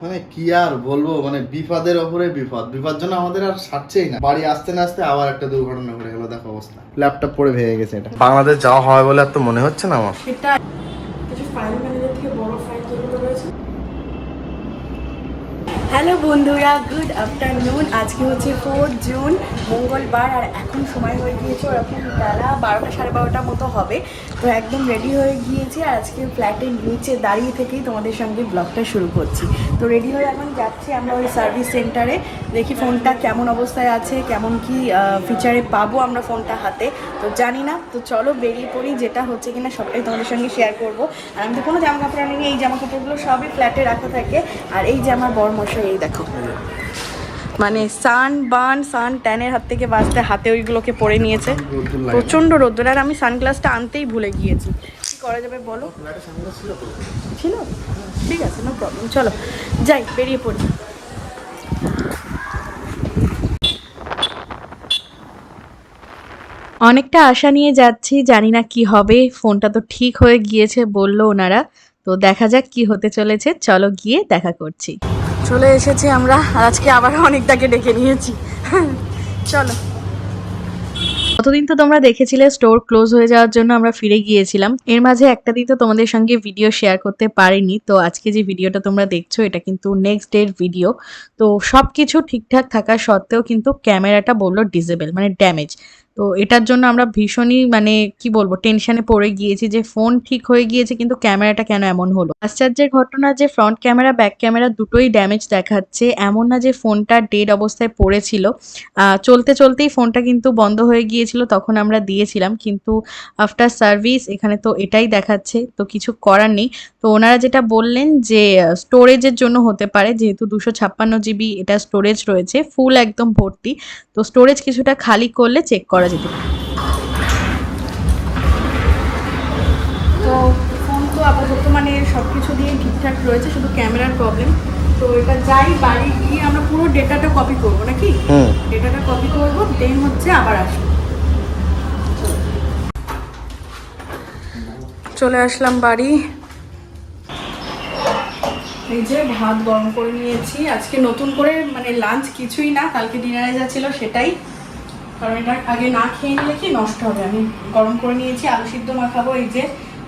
মানে কি আর বলব? মানে বিপদের ওপরে বিপদ। বিপদ জন্য আমাদের আর সারছেই না। বাড়ি আসতে না আসতে আবার একটা দুর্ঘটনা ঘটে গেল দেখো অবস্থা। ল্যাপটপ পড়ে ভেঙে গেছে এটা। বাংলাদেশ যাওয়া হয় বলে আর তো মনে হচ্ছে না আমার সেটা কিছু ফাইল ম্যানেজার থেকে বড় ফাইল যেগুলো রয়েছে হ্যালো বন্ধুরা, গুড আফটারনুন। আজকে হচ্ছে ফোর জুন মঙ্গলবার, আর এখন সময় হয়ে গিয়েছে ওরকম বেলা বারোটা সাড়ে বারোটার মতো হবে। তো একদম রেডি হয়ে গিয়েছি, আর আজকে ফ্ল্যাটের নিচে দাঁড়িয়ে থেকেই তোমাদের সঙ্গে ব্লগটা শুরু করছি। তো রেডি হয়ে এখন যাচ্ছি আমরা ওই সার্ভিস সেন্টারে দেখি ফোনটা কেমন অবস্থায় আছে, কেমন কি ফিচারে পাবো আমরা ফোনটা হাতে। তো জানি না, তো চলো বেরিয়ে পড়ি, যেটা হচ্ছে কিনা সবটাই তোমাদের সঙ্গে শেয়ার করব। আর আমি তো কোনো জামা কাপড় আনিনি, এই জামা কাপড়গুলো সবই ফ্ল্যাটে রাখা থাকে, আর এই যে আমার বড় এই দেখো। মানে সান বান সান ট্যানের হাত থেকে বাঁচতে হাতে ওইগুলোকে পরে নিয়েছে। প্রচণ্ড রোদ্দুর। আর আমি সানগ্লাসটা আনতেই ভুলে গিয়েছি। কি করা যাবে বলো? ছিল? ঠিক আছে নো প্রবলেম চলো, যাই, বেরিয়ে পড়ি। অনেকটা আশা নিয়ে যাচ্ছি, জানি না কি হবে। ফোনটা তো ঠিক হয়ে গিয়েছে, বলল ওনারা। তো দেখা যাক কি হতে চলেছে। চলো গিয়ে দেখা করছি। চলে এসেছি আমরা আজকে আবার অনেকটাকে ডেকে নিয়েছি। চলো। কতদিন তো তোমরা দেখেছিলে স্টোর ক্লোজ হয়ে যাওয়ার জন্য আমরা ফিরে গিয়েছিলাম। এর মাঝে একটা দিন তো তোমাদের সঙ্গে ভিডিও শেয়ার করতে পারিনি, তো আজকে যে ভিডিওটা তোমরা দেখছ, এটা কিন্তু নেক্সট ডের ভিডিও তো সব কিছু ঠিকঠাক থাকা সত্ত্বেও কিন্তু ক্যামেরাটা বলল ডিজেবল মানে ড্যামেজ তো এটার জন্য আমরা ভীষণই মানে কি বলব টেনশনে পড়ে গিয়েছি যে ফোন ঠিক হয়ে গিয়েছে কিন্তু ক্যামেরাটা কেন এমন হলো? আশ্চর্যের ঘটনা যে ফ্রন্ট ক্যামেরা ব্যাক ক্যামেরা দুটোই ড্যামেজ দেখাচ্ছে, এমন না যে ফোনটা ডেড অবস্থায় পড়েছিল। চলতে চলতেই ফোনটা কিন্তু বন্ধ হয়ে গিয়েছিল, তখন আমরা দিয়েছিলাম কিন্তু আফটার সার্ভিস এখানে তো এটাই দেখাচ্ছে, তো কিছু করার নেই। তো ওনারা যেটা বললেন যে স্টোরেজের জন্য হতে পারে, যেহেতু দুশো ছাপ্পান্ন জিবি এটা স্টোরেজ রয়েছে ফুল একদম ভর্তি। তো স্টোরেজ কিছুটা খালি করলে চেক করা যেতে পারে তো ফোন তো আপাতত মানে সব কিছু দিয়ে ঠিকঠাক রয়েছে শুধু ক্যামেরার প্রবলেম তো এটা যাই বাড়ি গিয়ে আমরা পুরো ডেটাটা কপি করব নাকি? ডেটাটা কপি করব দেন হচ্ছে আবার আসব। চলে আসলাম বাড়ি। এই যে ভাত গরম করে নিয়েছি। আজকে নতুন করে মানে লাঞ্চ কিছুই না কালকে ডিনারে যা ছিল সেটাই। কারণ এটা আগে না খেয়ে নিলে কি নষ্ট হবে? আমি গরম করে নিয়েছি আলু সিদ্ধ মাখাবো এই যে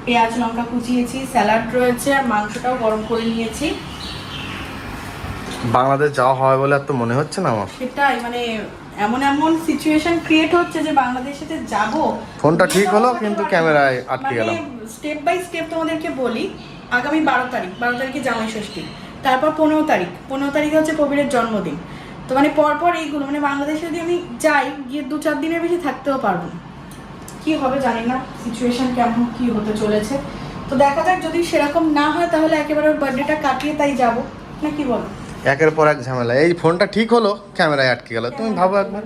পেঁয়াজ লঙ্কা কুচিয়েছি স্যালাড রয়েছে আর মাংসটাও গরম করে নিয়েছি। বাংলাদেশ যাওয়া হয় বলে আর তো মনে হচ্ছে না আমার? সেটাই মানে এমন এমন সিচুয়েশন ক্রিয়েট হচ্ছে যে বাংলাদেশে যে যাব ফোনটা ঠিক হলো কিন্তু ক্যামেরায় আটকে গেলাম। স্টেপ বাই স্টেপ তোমাদেরকে বলি আগামী বারো তারিখ বারো তারিখে জামাই ষষ্ঠী তারপর পনেরো তারিখ পনেরো তারিখে হচ্ছে প্রবীরের জন্মদিন। তো মানে পরপর এইগুলো মানে বাংলাদেশে যদি আমি যাই গিয়ে দু চার দিনের বেশি থাকতেও পারব না। কি হবে জানি না সিচুয়েশন কেমন কি হতে চলেছে। তো দেখা যাক যদি সেরকম না হয় তাহলে একেবারে ওর বার্থডেটা কাটিয়ে তাই যাব। না কি বলো? একের পর এক ঝামেলা। এই ফোনটা ঠিক হলো ক্যামেরায় আটকে গেল। তুমি ভাবো একবার।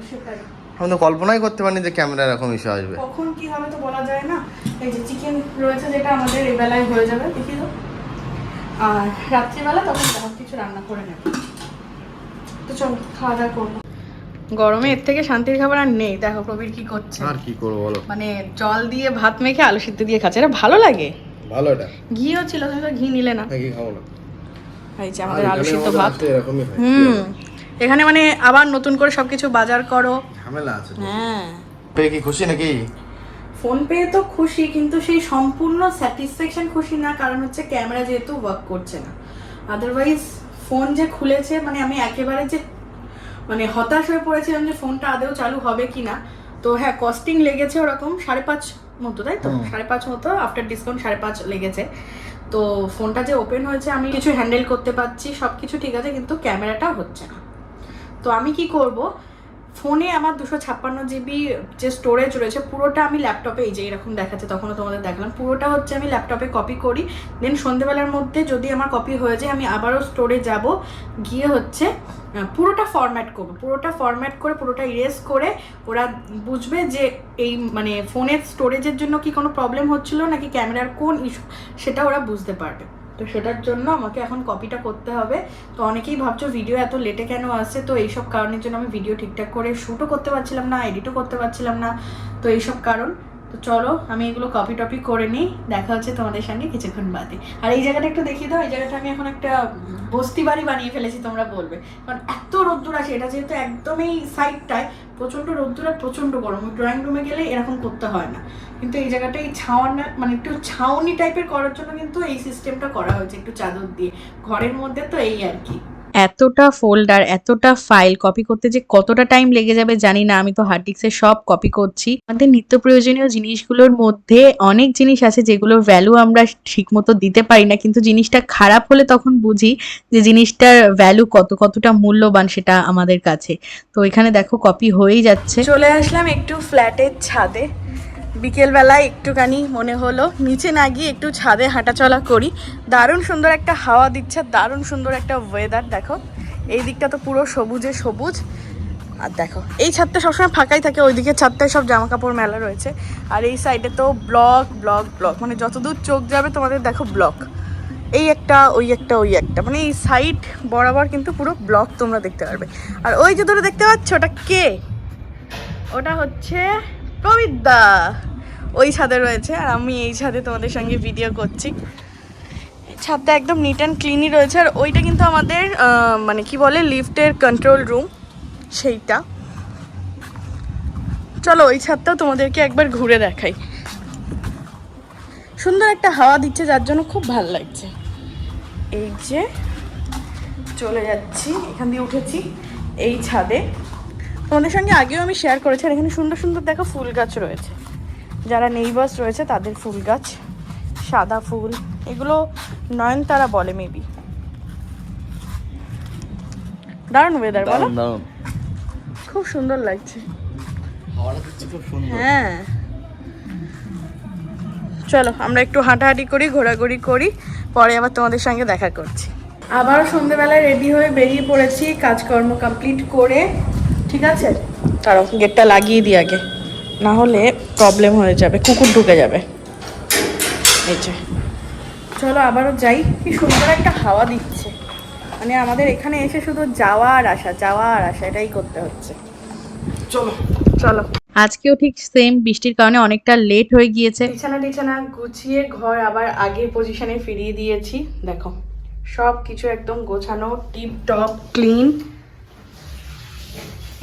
আমি তো কল্পনাই করতে পারিনি যে ক্যামেরা এরকম ইস্যু আসবে। কখন কি হবে তো বলা যায় না। এই যে চিকেন রয়েছে যেটা আমাদের এই বেলায় হয়ে যাবে দেখি তো। আর রাত্রিবেলা তখন কিছু রান্না করে নেব। তো চলো খাওয়া দাওয়া করব। গরমে এর থেকে শান্তির খাবার আর নেই। দেখো প্রবীর কি করছে। আর কি করব বলো? মানে জল দিয়ে ভাত মেখে আলু সিদ্ধ দিয়ে খাচ্ছে। এটা ভালো লাগে? ভালো এটা। ঘিও ছিল তুমি তো ঘি নিলে না। কি খাব না। এই যে আমাদের আলু সিদ্ধ ভাত। এরকমই হয়। হুম। এখানে মানে আবার নতুন করে সবকিছু বাজার করো। ঝামেলা আছে হ্যাঁ। কি খুশি নাকি? ফোন পেয়ে তো খুশি কিন্তু সেই সম্পূর্ণ স্যাটিসফ্যাকশন খুশি না কারণ হচ্ছে ক্যামেরা যেহেতু ওয়ার্ক করছে না। আদারওয়াইজ ফোন যে খুলেছে মানে আমি একেবারে যে মানে হতাশ হয়ে পড়েছিলাম যে ফোনটা আদেও চালু হবে কি না তো হ্যাঁ কস্টিং লেগেছে ওরকম সাড়ে পাঁচ মতো তাই তো? সাড়ে পাঁচ মতো আফটার ডিসকাউন্ট সাড়ে পাঁচ লেগেছে। তো ফোনটা যে ওপেন হয়েছে আমি কিছু হ্যান্ডেল করতে পারছি সব কিছু ঠিক আছে কিন্তু ক্যামেরাটা হচ্ছে না। তো আমি কি করব? ফোনে আমার দুশো ছাপ্পান্ন জিবি যে স্টোরেজ রয়েছে, পুরোটা আমি ল্যাপটপে এই যে এরকম দেখাচ্ছে, তখনও তোমাদের দেখলাম। পুরোটা হচ্ছে আমি ল্যাপটপে কপি করি। দেন সন্ধেবেলার মধ্যে যদি আমার কপি হয়ে যায়, আমি আবারও স্টোরে যাব। গিয়ে হচ্ছে পুরোটা ফরম্যাট করব। পুরোটা ফরম্যাট করে, পুরোটা ইরেজ করে, ওরা বুঝবে যে এই মানে ফোনের স্টোরেজের জন্য কি কোনো প্রবলেম হচ্ছিল, নাকি ক্যামেরার কোন ইস্যু সেটা ওরা বুঝতে পারবে। তো সেটার জন্য আমাকে এখন কপিটা করতে হবে। তো অনেকেই ভাবছ, ভিডিও এত লেটে কেন আসছে? তো এইসব কারণের জন্য আমি ভিডিও ঠিকঠাক করে শ্যুটও করতে পারছিলাম না এডিটও করতে পারছিলাম না। তো এইসব কারণ। তো চলো, আমি এগুলো কপি টপি করে নিই। দেখা হচ্ছে তোমাদের সঙ্গে কিছুক্ষণ বাদে। আর এই জায়গাটা একটু দেখিয়ে দাও, এই জায়গাটা আমি এখন একটা বস্তি বাড়ি বানিয়ে ফেলেছি, তোমরা বলবে। কারণ এত রোদ্দুর আছে, এটা যেহেতু একদমই সাইডটায় প্রচণ্ড রোদ্দুর আর প্রচণ্ড গরম। ড্রয়িং রুমে গেলে এরকম করতে হয় না। কিন্তু এই জায়গাটা এই ছাওয়ানা মানে একটু ছাউনি টাইপের করার জন্য কিন্তু এই সিস্টেমটা করা হয়েছে একটু চাদর দিয়ে। ঘরের মধ্যে তো এই আর কি। এতটা ফোল্ডার এতটা ফাইল কপি করতে যে কতটা টাইম লেগে যাবে জানি না, আমি তো হার্ড ডিস্কে সব কপি করছি। আমাদের নিত্য প্রয়োজনীয় জিনিসগুলোর মধ্যে অনেক জিনিস আছে যেগুলোর ভ্যালু আমরা ঠিকমতো দিতে পারি না, কিন্তু জিনিসটা খারাপ হলে তখন বুঝি যে জিনিসটার ভ্যালু কত, কতটা মূল্যবান সেটা আমাদের কাছে। তো এখানে দেখো কপি হয়েই যাচ্ছে। চলে আসলাম একটু ফ্ল্যাটের ছাদে। বিকেলবেলায় একটুখানি মনে হলো, নিচে না গিয়ে একটু ছাদে হাঁটাচলা করি। দারুণ সুন্দর একটা হাওয়া দিচ্ছে, দারুণ সুন্দর একটা ওয়েদার দেখো। এই দিকটা তো পুরো সবুজে সবুজ। আর দেখো, এই ছাদটা সবসময় ফাঁকাই থাকে ওই ওইদিকে ছাদটায় সব জামা কাপড় মেলা রয়েছে। আর এই সাইডে তো ব্লক ব্লক ব্লক মানে যতদূর চোখ যাবে তোমাদের দেখো ব্লক এই একটা, ওই একটা ওই একটা মানে এই সাইড বরাবর কিন্তু পুরো ব্লক তোমরা দেখতে পারবে। আর ওই যে তোরা দেখতে পাচ্ছ, ওটা কে? ওটা হচ্ছে প্রবিদ্যা ওই ছাদে রয়েছে আর আমি এই ছাদে তোমাদের সঙ্গে ভিডিও করছি। ছাদটা একদম নিট অ্যান্ড ক্লিনই রয়েছে আর ওইটা কিন্তু আমাদের মানে কি বলে, লিফটের কন্ট্রোল রুম সেইটা। চলো ওই ছাদটাও তোমাদেরকে একবার ঘুরে দেখাই। সুন্দর একটা হাওয়া দিচ্ছে, যার জন্য খুব ভালো লাগছে। এই যে, চলে যাচ্ছি, এখান দিয়ে উঠেছি, এই ছাদে। তোমাদের সঙ্গে আগেও আমি শেয়ার করেছি আর এখানে সুন্দর সুন্দর দেখো ফুল গাছ রয়েছে। যারা নেইবার্স রয়েছে তাদের ফুল গাছ সাদা ফুল এগুলো নয়নতারা বলে মেবি দারুণ ওয়েদার বলো। খুব সুন্দর লাগছে। হ্যাঁ। চলো আমরা একটু হাঁটাহাঁটি করি ঘোরাঘুরি করি পরে আবার তোমাদের সঙ্গে দেখা করছি। আবার সন্ধেবেলায় রেডি হয়ে বেরিয়ে পড়েছি কাজকর্ম কমপ্লিট করে। ঠিক আছে? কারণ গেটটা লাগিয়ে দিই আগে। না হলে প্রবলেম হয়ে যাবে কুকুর ঢুকে যাবে। এই যে। চলো আবারও যাই। কি সুন্দর একটা হাওয়া দিচ্ছে। মানে আমাদের এখানে এসে শুধু যাওয়া আর আসা যাওয়া আর আসা এটাই করতে হচ্ছে। চলো। চলো। আজকেও ঠিক সেম বৃষ্টির কারণে অনেকটা লেট হয়ে গিয়েছে। বিছানা টিছানা গুছিয়ে ঘর আবার আগের পজিশনে ফিরিয়ে দিয়েছি। দেখো সব কিছু একদম গোছানো টিপ টপ ক্লিন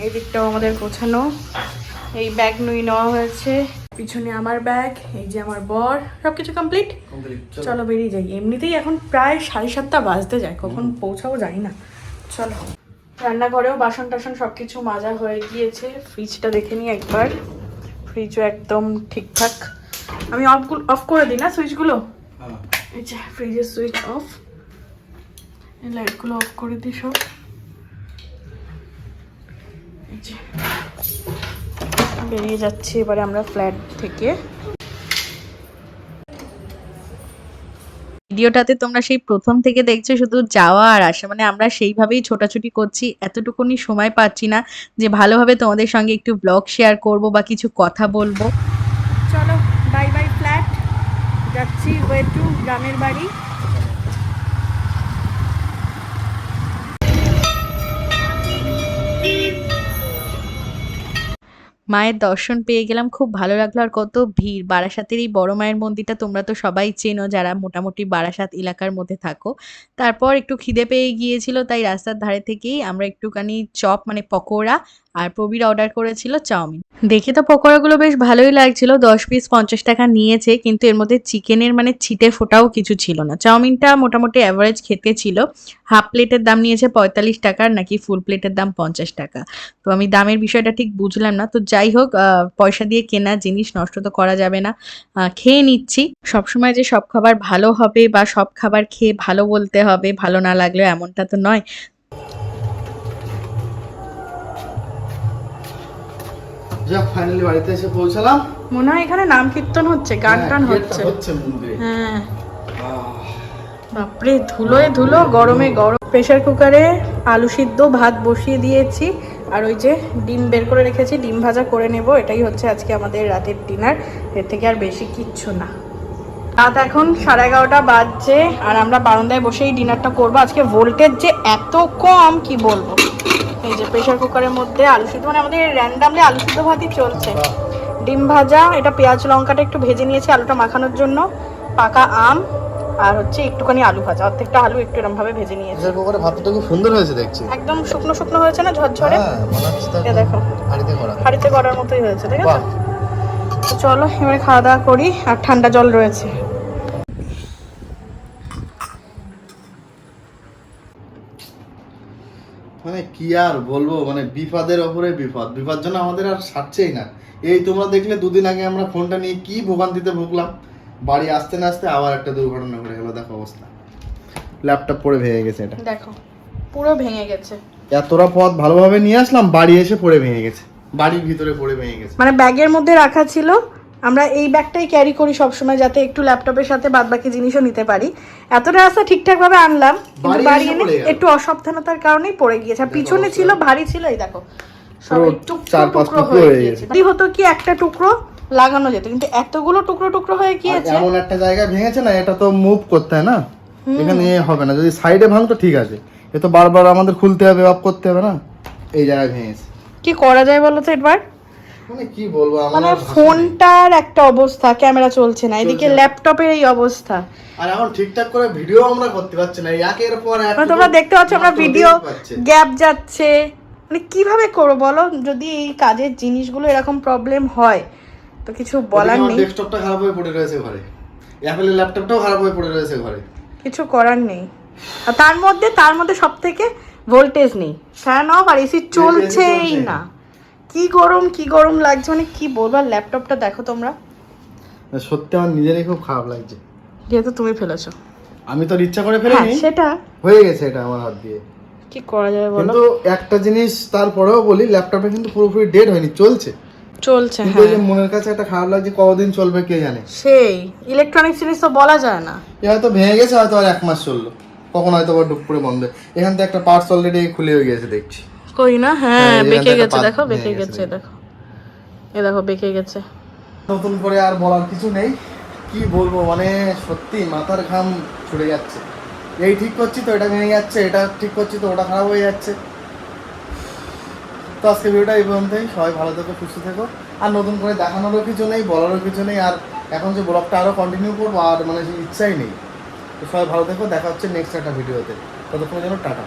এই দিকটাও আমাদের গোছানো। এই ব্যাগ নুই নেওয়া হয়েছে। পিছনে আমার ব্যাগ এই যে আমার বর সব কিছু কমপ্লিট চলো। বেরিয়ে যাই। এমনিতেই এখন প্রায় সাড়ে সাতটা বাজতে যায় কখন পৌঁছাও জানি না। চলো। রান্নাঘরেও বাসন টাসন সব কিছু মাজা হয়ে গিয়েছে। ফ্রিজটা দেখে নিই একবার। ফ্রিজও একদম ঠিকঠাক। আমি অফ অফ করে দিই না সুইচগুলো ফ্রিজের সুইচ অফ লাইটগুলো অফ করে দিই সব। বেরিয়ে যাচ্ছি এবারে আমরা ফ্ল্যাট থেকে। ভিডিওটাতে তোমরা সেই প্রথম থেকে দেখছ শুধু যাওয়া আর আসা। মানে আমরা সেইভাবেই ছোটাছুটি করছি এতটুকুনি সময় পাচ্ছি না যে ভালোভাবে তোমাদের সঙ্গে একটু ব্লগ শেয়ার করব বা কিছু কথা বলব। চলো বাই বাই ফ্ল্যাট যাচ্ছি ওয়ে টু গ্রামের বাড়ি। মায়ের দর্শন পেয়ে গেলাম, খুব ভালো লাগল আর কত ভিড়। বারাসাতের এই বড় মায়ের মন্দিরটা তোমরা তো সবাই চেনো, যারা মোটামুটি বারাসাত এলাকার মধ্যে থাকো। তারপর একটু খিদে পেয়ে গিয়েছিল, তাই রাস্তার ধারে থেকেই আমরা একটুখানি চপ মানে পকোড়া আর প্রবীর অর্ডার করেছিল চাউমিন। দেখে তো পকোড়াগুলো বেশ ভালোই লাগছিল, দশ পিস পঞ্চাশ টাকা নিয়েছে, কিন্তু এর মধ্যে চিকেনের মানে ছিটে ফোটাও কিছু ছিল না। চাউমিনটা মোটামুটি অ্যাভারেজ খেতে ছিল হাফ প্লেটের দাম নিয়েছে পঁয়তাল্লিশ টাকার, নাকি ফুল প্লেটের দাম পঞ্চাশ টাকা। তো আমি দামের বিষয়টা ঠিক বুঝলাম না, তো যাই হোক পয়সা দিয়ে কেনা জিনিস নষ্ট তো করা যাবে না। খেয়ে নিচ্ছি। সবসময় যে সব খাবার ভালো হবে বা সব খাবার খেয়ে ভালো বলতে হবে, ভালো না লাগলেও এমনটা তো নয়। যাক ফাইনালি বাড়িতে এসে পৌঁছালাম। মনে হয় এখানে নাম কীর্তন হচ্ছে গান টান হ্যাঁ, হচ্ছে। হচ্ছে মন্দিরে। হ্যাঁ। বাপরে ধুলোয় ধুলো গরমে গরম। প্রেশার কুকারে আলু সিদ্ধ ভাত বসিয়ে দিয়েছি। আর ওই যে ডিম বের করে রেখেছি ডিম ভাজা করে নেব। এটাই হচ্ছে আজকে আমাদের রাতের ডিনার। এর থেকে আর বেশি কিচ্ছু না। রাত এখন সাড়ে এগারোটা বাজছে আর আমরা বারান্দায় বসেই ডিনারটা করব। আজকে ভোল্টেজ যে এত কম কি বলব? এই যে প্রেশার কুকারের মধ্যে আলু সিদ্ধ মানে আমাদের র্যান্ডামলি আলু সিদ্ধ ভাতই চলছে। ডিম ভাজা এটা পেঁয়াজ লঙ্কাটা একটু ভেজে নিয়েছি আলুটা মাখানোর জন্য পাকা আম আর হচ্ছে একটুখানি আলু ভাজা। অর্ধেকটা আলু একটু এরম ভাবে ভেজে নিয়েছি। প্রেসার কুকারে ভাতটা খুব সুন্দর হয়েছে দেখছি। একদম শুকনো শুকনো হয়েছে না ঝরঝরে? হ্যাঁ দেখো হাড়িতে করা। হাঁড়িতে করার মতোই হয়েছে ঠিক আছে? চলো এবারে খাওয়া দাওয়া করি আর ঠান্ডা জল রয়েছে। মানে কি আর বলব? মানে বিপদের ওপরে বিপদ। বিপদ জন্য আমাদের আর ছাড়ছেই না। এই তোমরা দেখলে দুদিন আগে আমরা ফোনটা নিয়ে কি ভোগান্তিতে ভুগলাম। বাড়ি আসতে না আসতে আবার একটা দুর্ঘটনা ঘটে গেল দেখো অবস্থা। ল্যাপটপ পড়ে ভেঙে গেছে এটা। দেখো পুরো ভেঙে গেছে। এতটা পথ ভালোভাবে নিয়ে আসলাম বাড়ি এসে পড়ে ভেঙে গেছে। বাড়ির ভিতরে পড়ে ভেঙে গেছে। মানে ব্যাগের মধ্যে রাখা ছিল আমরা এই ব্যাগটাই ক্যারি করি সবসময় যাতে একটু ল্যাপটপের সাথে বাদ বাকি জিনিসও নিতে পারি। এতটা রাস্তা ঠিকঠাক ভাবে আনলাম কিন্তু বাড়ি এনে একটু অসাবধানতার কারণেই পড়ে গিয়েছে। আর পিছনে ছিল ভারী ছিল এই দেখো। চার পাঁচ টুকরো হয়ে গিয়েছে। হতো কি একটা টুকরো লাগানো যেত কিন্তু এতগুলো টুকরো টুকরো হয়ে গিয়েছে। এমন একটা জায়গায় ভেঙেছে না এটা তো মুভ করতে হয় না? এখানে এ হবে না। যদি সাইডে ভাঙতো ঠিক আছে। এ তো বারবার আমাদের খুলতে হবে অফ করতে হবে না। এই জায়গায় ভেঙেছে। কি করা যায় বলো তো এবার? মানে কি বলব মানে। ফোনটার একটা অবস্থা ক্যামেরা চলছে না এদিকে ল্যাপটপের এই অবস্থা। আর এখন ঠিকঠাক করে ভিডিও আমরা করতে পারছি না একের পর এক মানে তোমরা দেখতে পাচ্ছ আমরা ভিডিও গ্যাপ যাচ্ছে। মানে কীভাবে করব বলো? যদি এই কাজের জিনিসগুলো এরকম প্রবলেম হয় তো কিছু বলার নেই। ডেস্কটপটা খারাপ হয়ে পড়ে রয়েছে ঘরে। অ্যাপেলের ল্যাপটপটাও খারাপ হয়ে পড়ে রয়েছে ঘরে। কিছু করার নেই। আর তার মধ্যে তার মধ্যে সব থেকে ভোল্টেজ নেই। ফ্যান অফ আর এসি চলছেই না। কি গরম কি গরম লাগছে? মানে কি বলব? আর ল্যাপটপটা দেখো তোমরা। সত্যি আমার নিজেরই খুব খারাপ লাগছে। যেহেতু তুমি ফেলেছো। আমি তো আর ইচ্ছা করে হ্যাঁ ফেলিনি সেটা। হয়ে গেছে এটা আমার হাত দিয়ে। কি করা যাবে বলো? কিন্তু একটা জিনিস তারপরেও বলি ল্যাপটপটা কিন্তু পুরোপুরি ডেড হয়নি চলছে। চলছে এই যে হ্যাঁ মনের কাছে একটা খারাপ লাগছে কতদিন চলবে কে জানে? সেই ইলেকট্রনিক্স জিনিস তো বলা যায় না। এ হয়তো ভেঙে গেছে হয়তো আর এক মাস চলল। কখন হয়তো আবার ডুব করে বন্ধ। এখান থেকে একটা পার্টস অলরেডি খুলে হয়ে গেছে দেখছি। কই না? হ্যাঁ হ্যাঁ, বেঁকে গেছে দেখো বেঁকে গেছে, দেখো। এ দেখো বেঁকে গেছে। নতুন করে আর বলার কিছু নেই। কি বলব মানে সত্যি মাথার ঘাম ছুটে যাচ্ছে। এই ঠিক করছি তো এটা ভেঙে যাচ্ছে এটা ঠিক করছি তো ওটা খারাপ হয়ে যাচ্ছে। তো আজকে ভিডিওটা এই পর্যন্তই। সবাই ভালো থেকো সুস্থ থেকো। আর নতুন করে দেখানোরও কিছু নেই বলারও কিছু নেই। আর এখন যে ব্লগটা আরও কন্টিনিউ করব আর মানে ইচ্ছাই নেই। তো সবাই ভালো থেকো দেখা হচ্ছে নেক্সট একটা ভিডিওতে। ততক্ষণের জন্য টাটা।